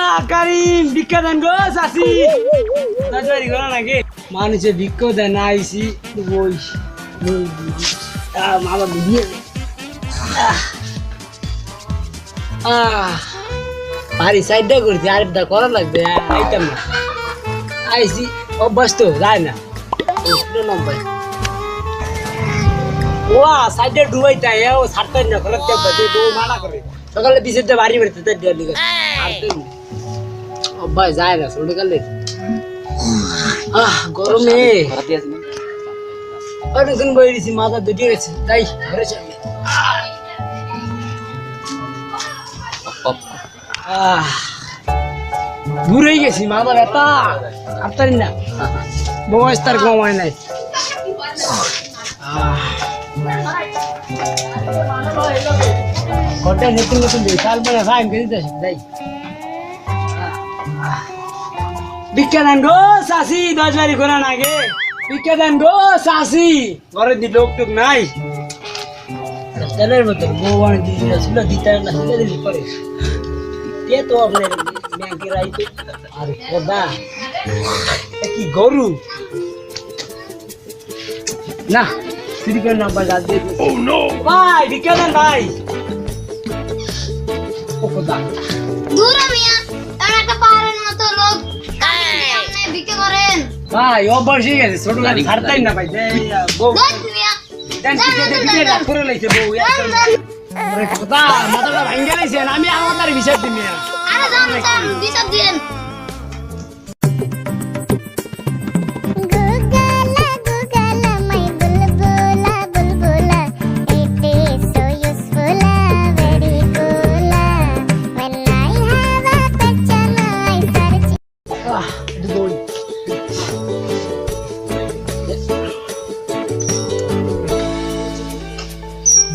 আল্লাহ কারিম ভিক্ষা দেন গো চাষি নাকি মানুষে ভিক্ষ দেন আইসি ওই মামা দিয়ে বাড়ি সাইডটা করছি আরেকটা করা লাগবে আইতাম না। আইসি অভ্যাস তো যায় না। নম্বর। ওয়া সাইডে ডুবাইতা এ ও ছাড়তেন না বউ মানা করে। সকালে বিশেষটা বাড়ি বেরতে তাই না। অভ্যাস যায় না ছোট কালে আহ গরমে অনেকক্ষণ বই দিছি মাথা দুটি গেছে তাই ঘরে চলে আহ দূরেই গেছি মাথা ব্যথা আপতারি না বয়স তার কমায় নাই আহ কটা নতুন নতুন বিশাল মানে ফাইন করে দিতেছে তাই ভিক্ষা দেন গো চাষি দশ বাড়ি ঘোরা নাগে ভিক্ষা দেন গো চাষি ঘরে দি লোক টুক নাই। তেলের বোতল বউ অনেক দিয়েছিল ছিল দিতে না ছিল দিলি পরে কে তো আপনার ব্যাংকের আইতে আরে খোদা। কি গরু? না চুরি করে নাম্বার গাছ দিয়ে দিয়েছে। ভাই ভিক্ষা দেন ভাই। ও খোদা। দূরে মিয়া ভাই ও বসে গেছে ছোট গাড়ি ছাড়তাই না ভাই বউ। করে লাইছে বউ মাথাটা ভাঙ্গে লাইছেন আমি আমার বিচার দিন আরে বিচার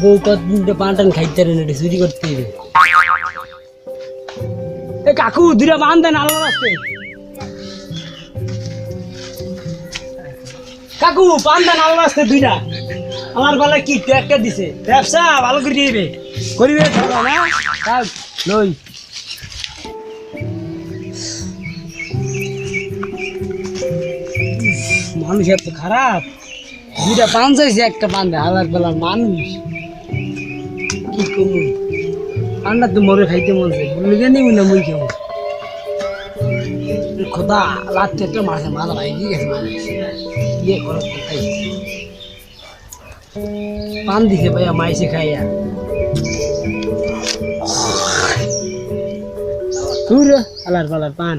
বউ কত পানটান খাইতে এটা চুরি করতে এ কাকু দুটা বান দেন আল্লাহ রাস্তে কাকু পান দেন আল্লাহ রাস্তে দুইটা। আমার গলায় কি একটা দিছে? ব্যবসা ভালো করে দিবে। করিবে না? লই। মানুষ এত খারাপ। দুইটা পান চাইছে, একটা পান দেয় হালার বেলার মানুষ। কি করব? পান্ডা তো মরে খাইতে মন চাই বললে কেন না মুই খাব। খোদা, রাত্রে একটা মাসে মাথা ভাই দিয়ে গেছে মানুষ ইয়ে করো তাই পান দিছে ভাইয়া মাইসে খাইয়া। তুই আলার পালার পান।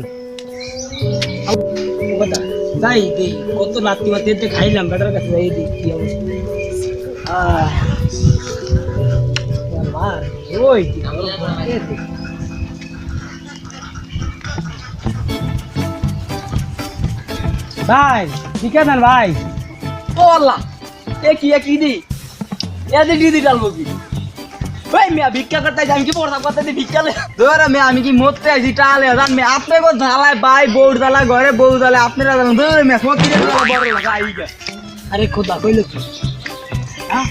কথা, যাই, দেই, কত লাত্তি মাতি খাইলাম, বেটার কাছে যাই, দিই, কি অবস্থা? আহ। ওই। ভাই আছে ভাই? ও আল্লাহ এ কি এ কি দি? এ দি দি ডালবো কি ওই মিয়া ভিক্ষা করতে আমি কি পড়তাম করতে দি ভিক্ষা ধরে মিয়া আমি কি মরতে আইছি টালে জান মিয়া আপনি কো জ্বালায় বাই বউর জ্বালায় ঘরে বউ জ্বালায় আপনারা জানেন ধরে মিয়া সত্যি বড় লাগা আরে খোদা কইলো কি? হ্যাঁ?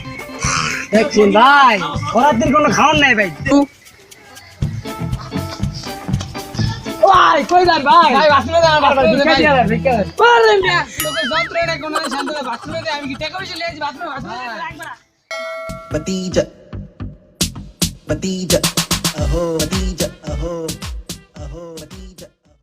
দেখছেন ভাই খরার দিন কোনো খাওয়ার নাই ভাই। ভাই কই যান ভাই? ভাই বাসনে আমার বাসনে ভিক্ষা ভাই তোকে কোন শান্ত বাসনে দে আমি কি টাকা পয়সা বাসনে বাসনে.